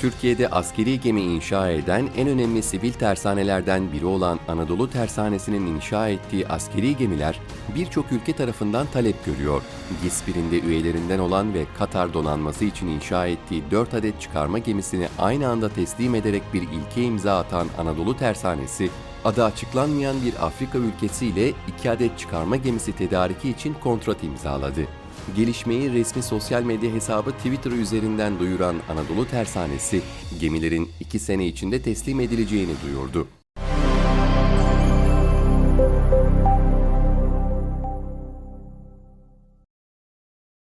Türkiye'de askeri gemi inşa eden en önemli sivil tersanelerden biri olan Anadolu Tersanesi'nin inşa ettiği askeri gemiler birçok ülke tarafından talep görüyor. GİSPİR'in üyelerinden olan ve Katar donanması için inşa ettiği 4 adet çıkarma gemisini aynı anda teslim ederek bir ilke imza atan Anadolu Tersanesi, adı açıklanmayan bir Afrika ülkesiyle 2 adet çıkarma gemisi tedariki için kontrat imzaladı. Gelişmeyi resmi sosyal medya hesabı Twitter üzerinden duyuran Anadolu Tersanesi, gemilerin 2 sene içinde teslim edileceğini duyurdu.